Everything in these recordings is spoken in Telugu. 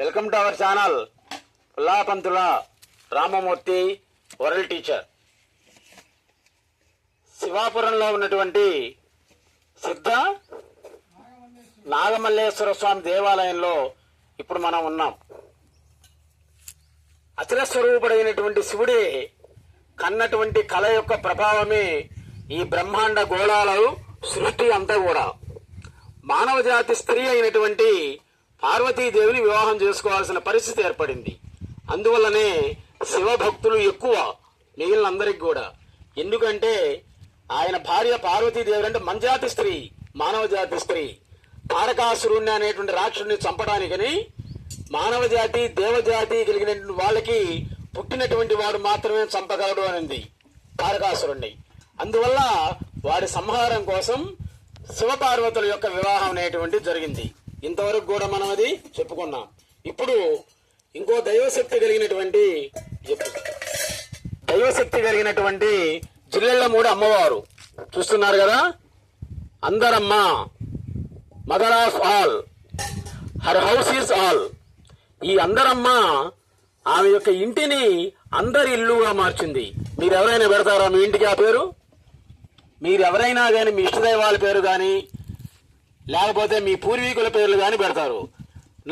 Welcome to our channel. Pullapanthula Ramamurthy world teacher. శివాపురంలో ఉన్నటువంటి సిద్ధ నాగమల్లేశ్వర స్వామి దేవాలయంలో ఇప్పుడు మనం ఉన్నాం. అచల స్వరూపుడైనటువంటి శివుడి కన్నటువంటి కళ యొక్క ప్రభావమే ఈ బ్రహ్మాండ గోళాలు సృష్టి అంతా కూడా. మానవ జాతి స్త్రీ అయినటువంటి పార్వతీదేవిని వివాహం చేసుకోవాల్సిన పరిస్థితి ఏర్పడింది. అందువల్లనే శివభక్తులు ఎక్కువ మిగిలినందరికి కూడా. ఎందుకంటే ఆయన భార్య పార్వతీదేవి అంటే మంజాతి స్త్రీ మానవ జాతి స్త్రీ. తారకాసురుణ్ణి అనేటువంటి రాక్షుడిని చంపడానికని మానవ జాతి దేవజాతి కలిగినటువంటి వాళ్ళకి పుట్టినటువంటి వాడు మాత్రమే చంపగలడు అనింది తారకాసురుణ్ణి. అందువల్ల వారి సంహారం కోసం శివపార్వతుల యొక్క వివాహం అనేటువంటి జరిగింది. ఇంతవరకు కూడా మనం అది చెప్పుకున్నాం. ఇప్పుడు ఇంకో దైవశక్తి కలిగినటువంటి దైవశక్తి కలిగినటువంటి జిల్లెళ్ళ మూడు అమ్మవారు. చూస్తున్నారు కదా? Andaramma mother of all her house is all ఈ అందరమ్మ ఆమె యొక్క ఇంటిని అందరి ఇల్లుగా మార్చింది. మీరు ఎవరైనా పెడతారా మీ ఇంటికి ఆ పేరు? మీరు ఎవరైనా కానీ మీ ఇష్టదైవాల పేరు కానీ లేకపోతే మీ పూర్వీకుల పేర్లు కానీ పెడతారు.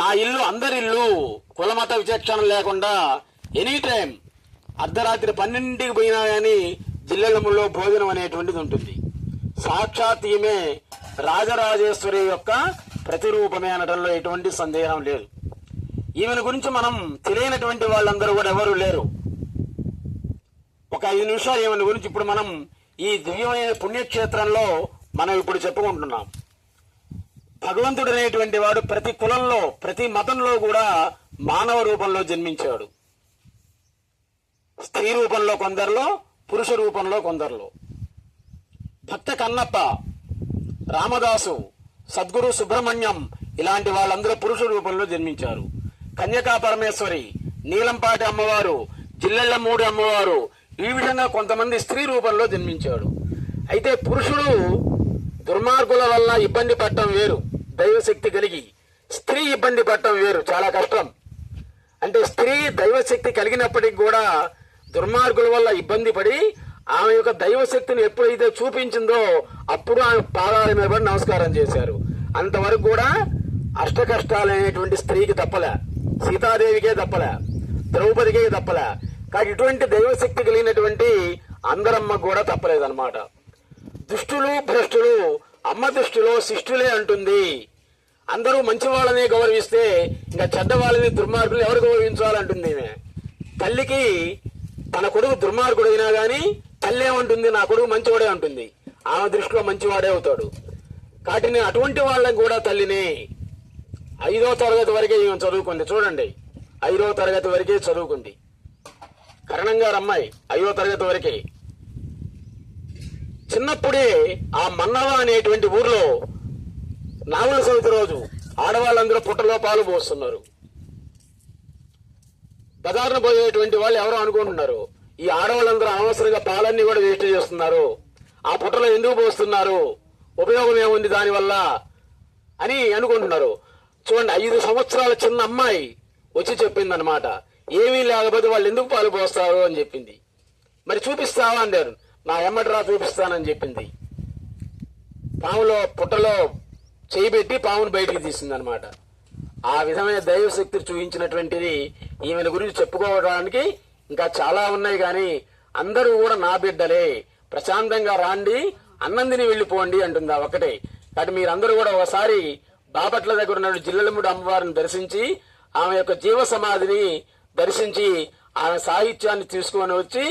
నా ఇల్లు అందరి ఇల్లు కులమత విచక్షణ లేకుండా ఎనీ టైం అర్ధరాత్రి పన్నెండింటికి పోయినా కానీ జిల్లెలములో భోజనం అనేటువంటిది ఉంటుంది. సాక్షాత్ ఈమె రాజరాజేశ్వరి యొక్క ప్రతిరూపమే అనడంలో ఎటువంటి సందేహం లేదు. ఈమెను గురించి మనం తెలియనటువంటి వాళ్ళందరూ కూడా ఎవరు లేరు. ఒక ఐదు నిమిషాలు ఈమెను గురించి ఇప్పుడు మనం ఈ దివ్యమైన పుణ్యక్షేత్రంలో మనం ఇప్పుడు చెప్పుకుంటున్నాం. భగవంతుడు అనేటువంటి వాడు ప్రతి కులంలో ప్రతి మతంలో కూడా మానవ రూపంలో జన్మించాడు. స్త్రీ రూపంలో కొందరిలో పురుష రూపంలో కొందరిలో. భక్త కన్నప్ప రామదాసు సద్గురు సుబ్రహ్మణ్యం ఇలాంటి వాళ్ళందరూ పురుష రూపంలో జన్మించారు. కన్యకా పరమేశ్వరి నీలంపాటి అమ్మవారు జిల్లెళ్ళ మూడు అమ్మవారు ఈ విధంగా కొంతమంది స్త్రీ రూపంలో జన్మించాడు. అయితే పురుషుడు దుర్మార్గుల వల్ల ఇబ్బంది పడటం వేరు. దైవశక్తి కలిగి స్త్రీ ఇబ్బంది పడటం వేరు చాలా కష్టం. అంటే స్త్రీ దైవశక్తి కలిగినప్పటికి కూడా దుర్మార్గుల వల్ల ఇబ్బంది పడి ఆమె యొక్క దైవశక్తిని ఎప్పుడైతే చూపించిందో అప్పుడు ఆమె పాదాల మీద పడి నమస్కారం చేశారు. అంతవరకు కూడా అష్ట కష్టాలైనటువంటి స్త్రీకి తప్పలే సీతాదేవికే తప్పలే ద్రౌపదికే తప్పలే. కానీ ఇటువంటి దైవశక్తి కలిగినటువంటి అందరమ్మ కూడా తప్పలేదన్నమాట. దుష్టులు భ్రష్టులు అమ్మ దృష్టిలో శిష్టులే అంటుంది. అందరూ మంచివాళ్ళని గౌరవిస్తే ఇంకా చెడ్డ వాళ్ళని దుర్మార్గులు ఎవరు గౌరవించాలంటుంది ఈమె. తల్లికి తన కొడుకు దుర్మార్గుడైనా కానీ తల్లి ఏమంటుంది నా కొడుకు మంచివాడే ఉంటుంది ఆమె దృష్టిలో మంచివాడే అవుతాడు. కాబట్టి నేను అటువంటి వాళ్ళని కూడా తల్లిని ఐదో తరగతి వరకే ఈమె చదువుకుంది. చూడండి. ఐదో తరగతి వరకే చదువుకుంది. కరణంగారు అమ్మాయి ఐదో తరగతి వరకే. చిన్నప్పుడే ఆ మన్నవ అనేటువంటి ఊర్లో నాగుల చవితి రోజు ఆడవాళ్ళందరూ పుట్టలో పాలు పోస్తున్నారు. బజార్ను పోయేటువంటి వాళ్ళు ఎవరో అనుకుంటున్నారు ఈ ఆడవాళ్ళందరూ అనవసరంగా పాలన్నీ కూడా వేస్ట్ చేస్తున్నారు. ఆ పుట్టలో ఎందుకు పోస్తున్నారు? ఉపయోగం ఏముంది దానివల్ల అని అనుకుంటున్నారు. చూడండి ఐదు సంవత్సరాల చిన్న అమ్మాయి వచ్చి చెప్పిందనమాట ఏమీ లేకపోతే వాళ్ళు ఎందుకు పాలు పోస్తారు అని చెప్పింది. మరి చూపిస్తావా అన్నారు నా ఎమ్మటిరా చూపిస్తానని చెప్పింది. పాములో పుట్టలో చేయి పెట్టి పామును బయటికి తీసిందనమాట. ఆ విధమైన దైవశక్తి చూపించినటువంటిది ఈమెను గురించి చెప్పుకోవడానికి ఇంకా చాలా ఉన్నాయి కానీ అందరూ కూడా నా బిడ్డలే. ప్రశాంతంగా రాండి అన్నందిని వెళ్ళిపోండి అంటుంది ఆ ఒకటే కాబట్టి మీరందరూ కూడా ఒకసారి బాపట్ల దగ్గర ఉన్న జిల్లలముడు అమ్మవారిని దర్శించి ఆమె యొక్క జీవ సమాధిని దర్శించి ఆమె సాహిత్యాన్ని తీసుకొని వచ్చి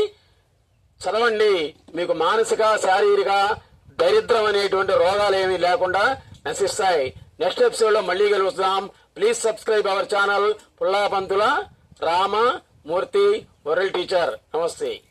చదవండి. మీకు మానసిక శారీరక దరిద్రం అనేటువంటి రోగాలు ఏమీ లేకుండా నశిస్తాయి. నెక్స్ట్ ఎపిసోడ్లో మళ్ళీ కలుస్తాం please subscribe our channel. Pullapanthula Rama Murthy world teacher. నమస్తే.